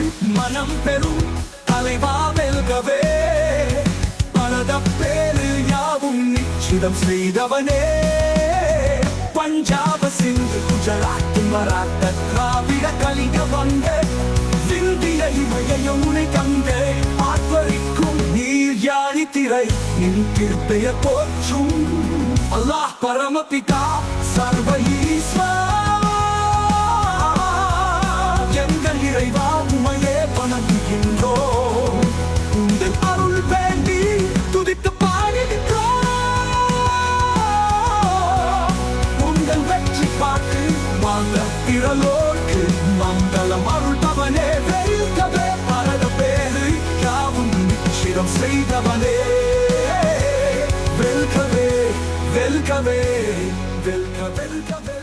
நாள் மனம் பெறும் தலைவா வெல்கவே. பலத பேரு யாவும் நிச்சிதம் செய்தவனே. பஞ்சாப சிந்து குஜராத் மராத்த திராவிட கலிக வந்த. சிந்திய இமயம் உனை கங்க ஆத்வரிக்கும் நீர் யாழி திரை நின் கீர்த்தைய போற்றும். அல்லாஹ் பரமபிதா வாங்க மங்களம் அருள் தவனே பரத பேரு யாவும் நிச்சிடம் செய்தவனே. வெல்கவே வெல்கவே வெல்க வெல்கவே